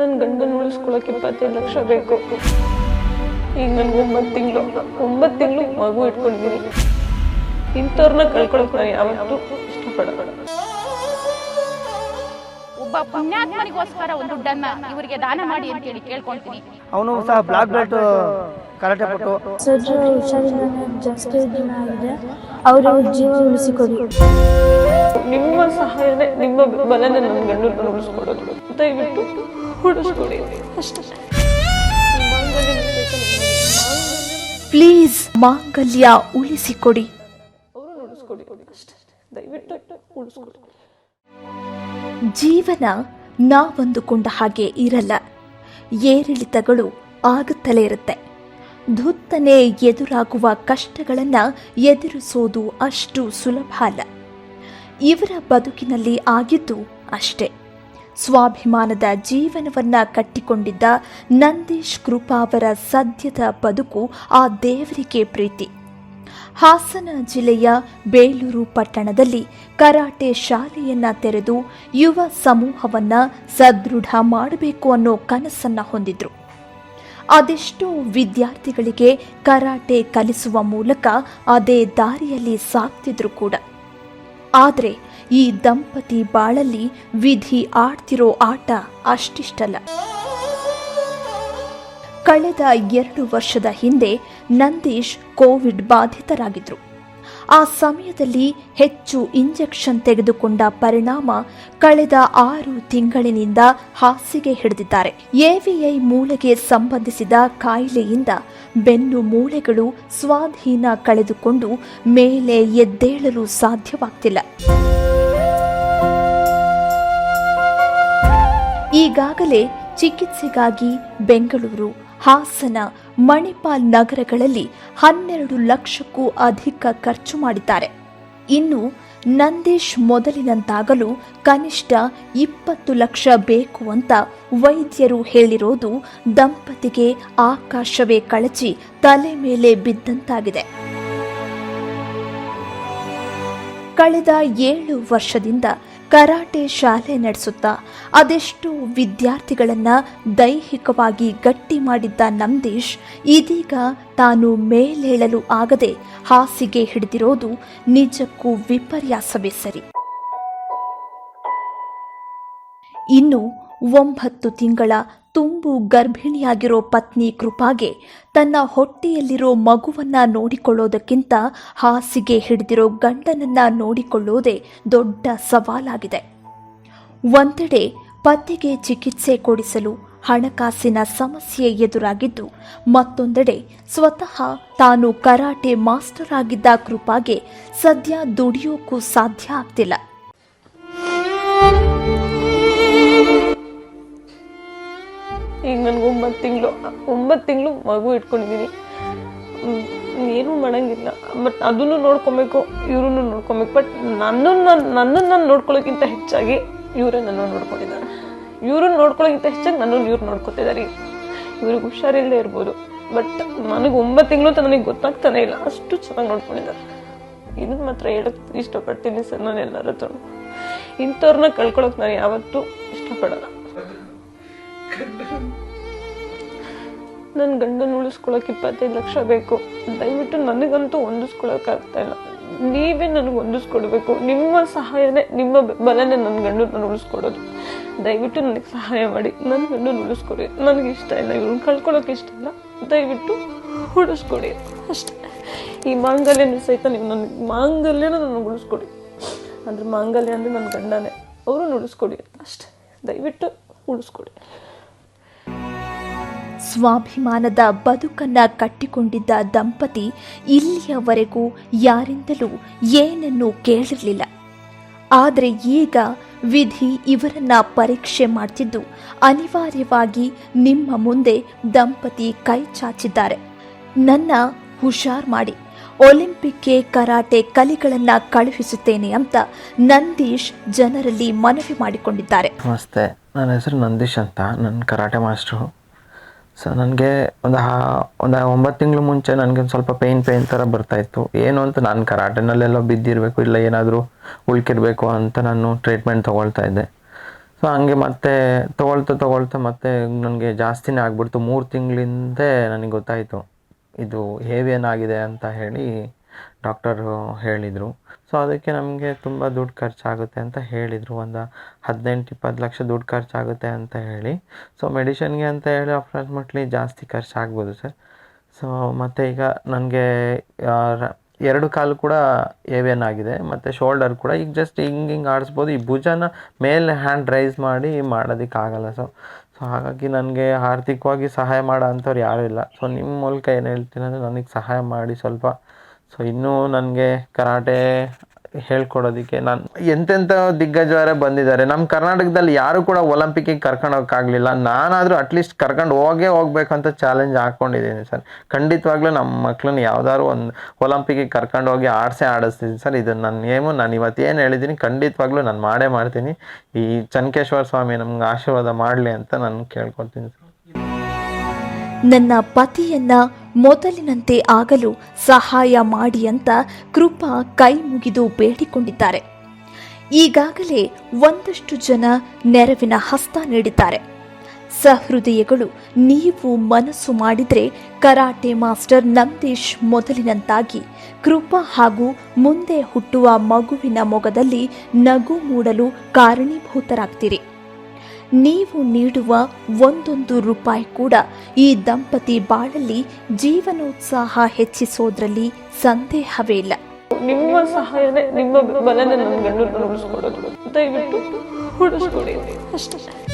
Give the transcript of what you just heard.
ನನ್ನ ಗಂಡನ ಉಳಿಸ್ಕೊಳಕ್ಕೆ ಇಪ್ಪತ್ತೈದು ಲಕ್ಷ ಬೇಕು. ಈಗ ನನ್ಗೆ ಒಂಬತ್ತು ತಿಂಗಳು ಒಂಬತ್ತು ತಿಂಗಳು ಮಗು ಇಟ್ಕೊಂಡಿದ್ದೀನಿ ಇಂಥವ್ರನ್ನ ಕಳ್ಕೊಳಕ್ ನಾನು ಯಾವತ್ತೂ ಇಷ್ಟಪಡಲ್ಲ. ಒಬ್ಬ ಪುಣ್ಯಾತ್ಮನಿಗೋಸ್ಕರ ಒಂದು ದುಡ್ಡನ್ನ ಇವರಿಗೆ ದಾನ ಮಾಡಿ ಅಂತ ಹೇಳಿ ಕೇಳ್ಕೊಳ್ತೀನಿ ಅವನು ಸಹ ಬ್ಲಾಕ್ ಬೆಲ್ಟ್ ಕರಾಟೆ ಪಟ್ಟು ಸಜ್ಜು ಹುಷಾರಿಲ್ಲ ಜಾಸ್ತಿ ದಿನ ಆಗಿದೆ. ಅವರು ಜೀವ ಉಳಿಸಿಕೊಡಿ. ನಿಮ್ಮ ಸಹಾಯನೇ ನಿಮ್ಮ ಬಲನೇ ನನ್ನ ಗಂಡನ ಉಳಿಸ್ಕೊಡೋದು. ದಯವಿಟ್ಟು ಪ್ಲೀಸ್ ಮಾಂಗಲ್ಯ ಉಳಿಸ್ಕೊಡಿ. ಜೀವನ ನಾವಂದುಕೊಂಡ ಹಾಗೆ ಇರಲ್ಲ. ಏರಿಳಿತಗಳು ಆಗುತ್ತಲೇ ಇರುತ್ತೆ. ಧುತ್ತನೆ ಎದುರಾಗುವ ಕಷ್ಟಗಳನ್ನ ಎದುರಿಸೋದು ಅಷ್ಟು ಸುಲಭ ಅಲ್ಲ. ಇವರ ಬದುಕಿನಲ್ಲಿ ಆಗಿದ್ದು ಅಷ್ಟೇ. ಸ್ವಾಭಿಮಾನದ ಜೀವನವನ್ನ ಕಟ್ಟಿಕೊಂಡಿದ್ದ ನಂದೀಶ್ ಕೃಪಾ ಅವರ ಸದ್ಯದ ಬದುಕು ಆ ದೇವರಿಗೆ ಪ್ರೀತಿ. ಹಾಸನ ಜಿಲ್ಲೆಯ ಬೇಲೂರು ಪಟ್ಟಣದಲ್ಲಿ ಕರಾಟೆ ಶಾಲೆಯನ್ನ ತೆರೆದು ಯುವ ಸಮೂಹವನ್ನ ಸದೃಢ ಮಾಡಬೇಕು ಅನ್ನೋ ಕನಸನ್ನ ಹೊಂದಿದ್ರು. ಅದೆಷ್ಟೋ ವಿದ್ಯಾರ್ಥಿಗಳಿಗೆ ಕರಾಟೆ ಕಲಿಸುವ ಮೂಲಕ ಅದೇ ದಾರಿಯಲ್ಲಿ ಸಾಕ್ತಿದ್ರು ಕೂಡ. ಆದರೆ ಈ ದಂಪತಿ ಬಾಳಲ್ಲಿ ವಿಧಿ ಆಡ್ತಿರೋ ಆಟ ಅಷ್ಟಿಷ್ಟಲ್ಲ. ಕಳೆದ ಎರಡು ವರ್ಷದ ಹಿಂದೆ ನಂದೀಶ್ ಕೋವಿಡ್ ಬಾಧಿತರಾಗಿದ್ರು. ಆ ಸಮಯದಲ್ಲಿ ಹೆಚ್ಚು ಇಂಜೆಕ್ಷನ್ ತೆಗೆದುಕೊಂಡ ಪರಿಣಾಮ ಕಳೆದ ಆರು ತಿಂಗಳಿನಿಂದ ಹಾಸಿಗೆ ಹಿಡಿದಿದ್ದಾರೆ. ಎವಿಐ ಮೂಳೆಗೆ ಸಂಬಂಧಿಸಿದ ಕಾಯಿಲೆಯಿಂದ ಬೆನ್ನು ಮೂಳೆಗಳು ಸ್ವಾಧೀನ ಕಳೆದುಕೊಂಡು ಮೇಲೆ ಎದ್ದೇಳಲು ಸಾಧ್ಯವಾಗ್ತಿಲ್ಲ. ಈಗಾಗಲೇ ಚಿಕಿತ್ಸೆಗಾಗಿ ಬೆಂಗಳೂರು ಹಾಸನ ಮಣಿಪಾಲ್ ನಗರಗಳಲ್ಲಿ ಹನ್ನೆರಡು ಲಕ್ಷಕ್ಕೂ ಅಧಿಕ ಖರ್ಚು ಮಾಡಿದ್ದಾರೆ. ಇನ್ನು ನಂದೀಶ್ ಮೊದಲಿನಂತಾಗಲು ಕನಿಷ್ಠ ಇಪ್ಪತ್ತು ಲಕ್ಷ ಬೇಕು ಅಂತ ವೈದ್ಯರು ಹೇಳಿರೋದು ದಂಪತಿಗೆ ಆಕಾಶವೇ ಕಳಚಿ ತಲೆ ಮೇಲೆ ಬಿದ್ದಂತಾಗಿದೆ. ಕಳೆದ ಏಳು ವರ್ಷದಿಂದ ಕರಾಟೆ ಶಾಲೆ ನಡೆಸುತ್ತಾ ಅದೆಷ್ಟು ವಿದ್ಯಾರ್ಥಿಗಳನ್ನ ದೈಹಿಕವಾಗಿ ಗಟ್ಟಿ ಮಾಡಿದ್ದ ನಂದೀಶ್ ಇದೀಗ ತಾನು ಮೇಲೇಳಲು ಆಗದೆ ಹಾಸಿಗೆ ಹಿಡಿದಿರೋದು ನಿಜಕ್ಕೂ ವಿಪರ್ಯಾಸವೇ ಸರಿ. ಇನ್ನು ಒಂಬತ್ತು ತಿಂಗಳ ತುಂಬು ಗರ್ಭಿಣಿಯಾಗಿರೋ ಪತ್ನಿ ಕೃಪಾಗೆ ತನ್ನ ಹೊಟ್ಟೆಯಲ್ಲಿರೋ ಮಗುವನ್ನ ನೋಡಿಕೊಳ್ಳೋದಕ್ಕಿಂತ ಹಾಸಿಗೆ ಹಿಡಿದಿರೋ ಗಂಡನನ್ನ ನೋಡಿಕೊಳ್ಳೋದೇ ದೊಡ್ಡ ಸವಾಲಾಗಿದೆ. ಒಂದೆಡೆ ಪತಿಗೆ ಚಿಕಿತ್ಸೆ ಕೊಡಿಸಲು ಹಣಕಾಸಿನ ಸಮಸ್ಯೆ ಎದುರಾಗಿದ್ದು, ಮತ್ತೊಂದೆಡೆ ಸ್ವತಃ ತಾನು ಕರಾಟೆ ಮಾಸ್ಟರ್ ಆಗಿದ್ದ ಕೃಪಾಗೆ ಸದ್ಯ ದುಡಿಯೋಕ್ಕೂ ಸಾಧ್ಯ ಆಗ್ತಿಲ್ಲ. ಒಂಬತ್ತು ತಿಂಗಳು ಒಂಬತ್ತು ತಿಂಗಳು ಮಗು ಇಟ್ಕೊಂಡಿದ್ದೀನಿ ಏನೂ ಮಾಡೋಂಗಿಲ್ಲ. ಬಟ್ ಅದನ್ನು ನೋಡ್ಕೊಬೇಕು ಇವ್ರನ್ನು ನೋಡ್ಕೊಬೇಕು. ಬಟ್ ನನ್ನನ್ನು ನನ್ನನ್ನು ನಾನು ನೋಡ್ಕೊಳ್ಳೋಕ್ಕಿಂತ ಹೆಚ್ಚಾಗಿ ಇವರೇ ನನ್ನ ನೋಡ್ಕೊಂಡಿದ್ದಾರೆ. ಇವ್ರನ್ನ ನೋಡ್ಕೊಳ್ಳೋಕ್ಕಿಂತ ಹೆಚ್ಚಾಗಿ ನನ್ನನ್ನು ಇವ್ರು ನೋಡ್ಕೊತಿದ್ದಾರೆ. ಇವ್ರಿಗೆ ಹುಷಾರಿಲ್ಲದೆ ಇರ್ಬೋದು. ಬಟ್ ನನಗೆ ಒಂಬತ್ತು ತಿಂಗಳು ಅಂತ ನನಗೆ ಗೊತ್ತಾಗ್ತಾನೆ ಇಲ್ಲ. ಅಷ್ಟು ಚೆನ್ನಾಗಿ ನೋಡ್ಕೊಂಡಿದ್ದಾರೆ. ಇದನ್ನ ಮಾತ್ರ ಹೇಳೋಕ್ಕೆ ಇಷ್ಟಪಡ್ತೀನಿ ಸರ್ ನಾನು ಎಲ್ಲರ ಹತ್ರ ಇಂಥವ್ರನ್ನ ಕಳ್ಕೊಳಕ್ ನಾನು ಯಾವತ್ತೂ ಇಷ್ಟಪಡಲ್ಲ. ನನ್ನ ಗಂಡನ ಉಳಿಸ್ಕೊಳಕ್ಕೆ ಇಪ್ಪತ್ತೈದು ಲಕ್ಷ ಬೇಕು. ದಯವಿಟ್ಟು ನನಗಂತೂ ಹೊಂದಿಸ್ಕೊಳಕ್ಕಾಗ್ತಾ ಇಲ್ಲ. ನೀವೇ ನನಗೆ ಹೊಂದಿಸ್ಕೊಡ್ಬೇಕು. ನಿಮ್ಮ ಸಹಾಯನೇ, ನಿಮ್ಮ ಬಲನೇ ನನ್ನ ಗಂಡು ನಾನು ಉಳಿಸ್ಕೊಡೋದು. ದಯವಿಟ್ಟು ನನಗೆ ಸಹಾಯ ಮಾಡಿ. ನನ್ನ ಗಂಡನ ಉಳಿಸ್ಕೊಡಿ. ನನಗೆ ಇಷ್ಟ ಇಲ್ಲ. ಇವ್ರನ್ನ ಕಳ್ಕೊಳ್ಳೋಕೆ ಇಷ್ಟ ಇಲ್ಲ. ದಯವಿಟ್ಟು ಉಳಿಸ್ಕೊಡಿ. ಅಷ್ಟೇ. ಈ ಮಾಂಗಲ್ಯನ ಸಹಿತ ನೀವು ನನಗೆ ಮಾಂಗಲ್ಯನ ನನಗೆ ಉಳಿಸ್ಕೊಡಿ. ಅಂದ್ರೆ ಮಾಂಗಲ್ಯ ಅಂದರೆ ನನ್ನ ಗಂಡನೇ. ಅವರು ಉಳಿಸ್ಕೊಡಿ. ಅಷ್ಟೇ. ದಯವಿಟ್ಟು ಉಳಿಸ್ಕೊಡಿ. ಸ್ವಾಭಿಮಾನದ ಬದುಕನ್ನ ಕಟ್ಟಿಕೊಂಡಿದ್ದ ದಂಪತಿ ಇಲ್ಲಿಯವರೆಗೂ ಯಾರಿಂದಲೂ ಏನನ್ನೂ ಕೇಳಿರಲಿಲ್ಲ. ಆದರೆ ಈಗ ವಿಧಿ ಇವರನ್ನ ಪರೀಕ್ಷೆ ಮಾಡ್ತಿದ್ದು. ಅನಿವಾರ್ಯವಾಗಿ ನಿಮ್ಮ ಮುಂದೆ ದಂಪತಿ ಕೈ ಚಾಚಿದ್ದಾರೆ. ನನ್ನ ಹುಷಾರ್ ಮಾಡಿ. ಒಲಿಂಪಿಕ್ಗೆ ಕರಾಟೆ ಕಲಿಗಳನ್ನ ಕಳುಹಿಸುತ್ತೇನೆ ಅಂತ ನಂದೀಶ್ ಜನರಲ್ಲಿ ಮನವಿ ಮಾಡಿಕೊಂಡಿದ್ದಾರೆ. ನಮಸ್ತೆ. ನನ್ನ ಹೆಸರು ನಂದೀಶ್ ಅಂತ. ನನ್ನ ಕರಾಟೆ ಮಾಸ್ಟ್ರು. ಸೊ ನನಗೆ ಒಂದು ಹಾ, ಒಂದು ಒಂಬತ್ತು ತಿಂಗಳು ಮುಂಚೆ ನನಗೆ ಒಂದು ಸ್ವಲ್ಪ ಪೇಯ್ನ್ ಪೇಯ್ನ್ ಥರ ಬರ್ತಾಯಿತ್ತು ಏನು ಅಂತ ನಾನು ಕರಾಟೆನಲ್ಲೆಲ್ಲೋ ಬಿದ್ದಿರಬೇಕು, ಇಲ್ಲ ಏನಾದರೂ ಉಳ್ಕಿರಬೇಕು ಅಂತ ನಾನು ಟ್ರೀಟ್ಮೆಂಟ್ ತೊಗೊಳ್ತಾ ಇದ್ದೆ. ಸೊ ಹಂಗೆ ಮತ್ತೆ ತೊಗೊಳ್ತಾ ತೊಗೊಳ್ತಾ ಮತ್ತೆ ನನಗೆ ಜಾಸ್ತಿನೇ ಆಗ್ಬಿಡ್ತು. ಮೂರು ತಿಂಗಳಿಂದೇ ನನಗೆ ಗೊತ್ತಾಯಿತು. ಇದು ಏನಾಗಿದೆ ಅಂತ ಹೇಳಿ ಡಾಕ್ಟರು ಹೇಳಿದರು. ಸೊ ಅದಕ್ಕೆ ನಮಗೆ ತುಂಬ ದುಡ್ಡು ಖರ್ಚಾಗುತ್ತೆ ಅಂತ ಹೇಳಿದರು. ಒಂದು ಹದಿನೆಂಟು, ಇಪ್ಪತ್ತು ಲಕ್ಷ ದುಡ್ಡು ಖರ್ಚಾಗುತ್ತೆ ಅಂತ ಹೇಳಿ. ಸೊ ಮೆಡಿಷನ್ಗೆ ಅಂತ ಹೇಳಿ ಅಪ್ರಾಕ್ಸಿಮೇಟ್ಲಿ ಜಾಸ್ತಿ ಖರ್ಚಾಗ್ಬೋದು ಸರ್ ಸೊ ಮತ್ತು ಈಗ ನನಗೆ ಎರಡು ಕಾಲು ಕೂಡ ಏವಿಯನ್ ಆಗಿದೆ. ಮತ್ತು ಶೋಲ್ಡರ್ ಕೂಡ ಈಗ ಜಸ್ಟ್ ಹಿಂಗೆ ಹಿಂಗೆ ಆಡಿಸ್ಬೋದು. ಈ ಭುಜನ ಮೇಲೆ ಹ್ಯಾಂಡ್ ರೈಸ್ ಮಾಡಿ ಮಾಡೋದಕ್ಕಾಗಲ್ಲ ಸೊ ಸೊ ಹಾಗಾಗಿ ನನಗೆ ಆರ್ಥಿಕವಾಗಿ ಸಹಾಯ ಮಾಡೋ ಅಂಥವ್ರು ಯಾರೂ ಇಲ್ಲ. ಸೊ ನಿಮ್ಮ ಮೂಲಕ ಏನು ಹೇಳ್ತೀನಿ ನನಗೆ ಸಹಾಯ ಮಾಡಿ ಸ್ವಲ್ಪ ಸೊ ಇನ್ನೂ ನನಗೆ ಕರಾಟೆ ಹೇಳ್ಕೊಡೋದಕ್ಕೆ ನಾನು ಎಂತೆಂಥ ದಿಗ್ಗಜರೇ ಬಂದಿದ್ದಾರೆ. ನಮ್ಮ ಕರ್ನಾಟಕದಲ್ಲಿ ಯಾರು ಕೂಡ ಒಲಂಪಿಕ್ಕಿಗೆ ಕರ್ಕೊಂಡು ನಾನಾದರೂ ಅಟ್ಲೀಸ್ಟ್ ಕರ್ಕೊಂಡು ಹೋಗೇ ಹೋಗ್ಬೇಕಂತ ಚಾಲೆಂಜ್ ಹಾಕ್ಕೊಂಡಿದ್ದೀನಿ ಸರ್. ಖಂಡಿತವಾಗ್ಲೂ ನಮ್ಮ ಮಕ್ಕಳನ್ನ ಯಾವ್ದಾದ್ರು ಒಂದು ಒಲಂಪಿಕ್ಕಿಗೆ ಕರ್ಕೊಂಡು ಹೋಗಿ ಆಡಿಸೇ ಆಡಿಸ್ತೀನಿ ಸರ್. ಇದು ನನ್ನ ಏಮು ನಾನು ಇವತ್ತು ಏನು ಹೇಳಿದ್ದೀನಿ ಖಂಡಿತವಾಗ್ಲೂ ನಾನು ಮಾಡೇ ಮಾಡ್ತೀನಿ. ಈ ಚನ್ಕೇಶ್ವರ ಸ್ವಾಮಿ ನಮ್ಗೆ ಆಶೀರ್ವಾದ ಮಾಡಲಿ ಅಂತ ನಾನು ಕೇಳ್ಕೊತೀನಿ ಸರ್. ನನ್ನ ಪತಿಯನ್ನ ಮೊದಲಿನಂತೆ ಆಗಲು ಸಹಾಯ ಮಾಡಿ ಅಂತ ಕೃಪಾ ಕೈ ಮುಗಿದು ಬೇಡಿಕೊಂಡಿದ್ದಾರೆ. ಈಗಾಗಲೇ ಒಂದಷ್ಟು ಜನ ನೆರವಿನ ಹಸ್ತ ನೀಡಿದ್ದಾರೆ. ಸಹೃದಯಗಳು, ನೀವು ಮನಸ್ಸು ಮಾಡಿದರೆ ಕರಾಟೆ ಮಾಸ್ಟರ್ ನಂದೀಶ್ ಮೊದಲಿನಂತಾಗಿ ಕೃಪಾ ಹಾಗೂ ಮುಂದೆ ಹುಟ್ಟುವ ಮಗುವಿನ ಮೊಗದಲ್ಲಿ ನಗು ಮೂಡಲು ಕಾರಣೀಭೂತರಾಗ್ತೀರಿ. ನೀವು ನೀಡುವ ಒಂದೊಂದು ರೂಪಾಯಿ ಕೂಡ ಈ ದಂಪತಿ ಬಾಳಲ್ಲಿ ಜೀವನೋತ್ಸಾಹ ಹೆಚ್ಚಿಸೋದ್ರಲ್ಲಿ ಸಂದೇಹವೇ ಇಲ್ಲ. ನಿಮ್ಮ ಸಹಾಯನೇ ನಿಮ್ಮ ಬಲನೇ ನನ್ನ ಗಂಡು ಉಳಿಸ್ಕೊಡೋದು. ದಯವಿಟ್ಟು ಉಳಿಸ್ಕೊಡಿ ಅಷ್ಟೇ.